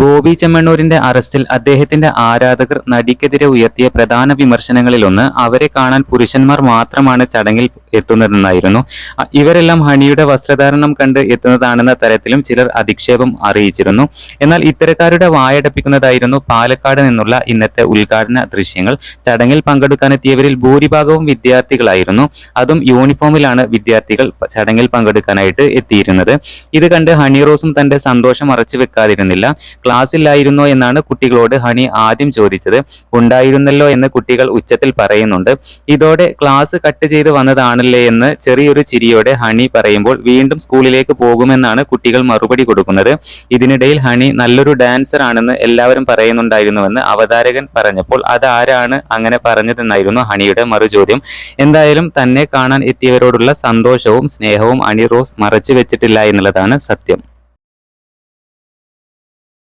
ബോബി ചെമ്മണ്ണൂരിന്റെ അറസ്റ്റിൽ അദ്ദേഹത്തിന്റെ ആരാധകർ നടിക്കെതിരെ ഉയർത്തിയ പ്രധാന വിമർശനങ്ങളിലൊന്ന് അവരെ കാണാൻ പുരുഷന്മാർ മാത്രമാണ് ചടങ്ങിൽ എത്തുന്നതെന്നായിരുന്നു. ഇവരെല്ലാം ഹണിയുടെ വസ്ത്രധാരണം കണ്ട് എത്തുന്നതാണെന്ന തരത്തിലും ചിലർ അധിക്ഷേപം അറിയിച്ചിരുന്നു. എന്നാൽ ഇത്തരക്കാരുടെ വായടപ്പിക്കുന്നതായിരുന്നു പാലക്കാട് നിന്നുള്ള ഇന്നത്തെ ഉദ്ഘാടന ദൃശ്യങ്ങൾ. ചടങ്ങിൽ പങ്കെടുക്കാനെത്തിയവരിൽ ഭൂരിഭാഗവും വിദ്യാർത്ഥികളായിരുന്നു. അതും യൂണിഫോമിലാണ് വിദ്യാർത്ഥികൾ ചടങ്ങിൽ പങ്കെടുക്കാനായിട്ട് എത്തിയിരുന്നത്. ഇത് കണ്ട് ഹണി റോസും തന്റെ സന്തോഷം മറച്ചു വെക്കാതിരുന്നില്ല. ക്ലാസ്സില്ലായിരുന്നോ എന്നാണ് കുട്ടികളോട് ഹണി ആദ്യം ചോദിച്ചത്. ഉണ്ടായിരുന്നല്ലോ എന്ന് കുട്ടികൾ ഉച്ചത്തിൽ പറയുന്നുണ്ട്. ഇതോടെ ക്ലാസ് കട്ട് ചെയ്ത് വന്നതാണല്ലേ എന്ന് ചെറിയൊരു ചിരിയോടെ ഹണി പറയുമ്പോൾ വീണ്ടും സ്കൂളിലേക്ക് പോകുമെന്നാണ് കുട്ടികൾ മറുപടി കൊടുക്കുന്നത്. ഇതിനിടയിൽ ഹണി നല്ലൊരു ഡാൻസർ ആണെന്ന് എല്ലാവരും പറയുന്നുണ്ടായിരുന്നുവെന്ന് അവതാരകൻ പറഞ്ഞപ്പോൾ അതാരാണ് അങ്ങനെ പറഞ്ഞതെന്നായിരുന്നു ഹണിയുടെ മറുചോദ്യം. എന്തായാലും തന്നെ കാണാൻ എത്തിയവരോടുള്ള സന്തോഷവും സ്നേഹവും അണി റോസ് മറച്ചു വെച്ചിട്ടില്ല എന്നുള്ളതാണ് സത്യം.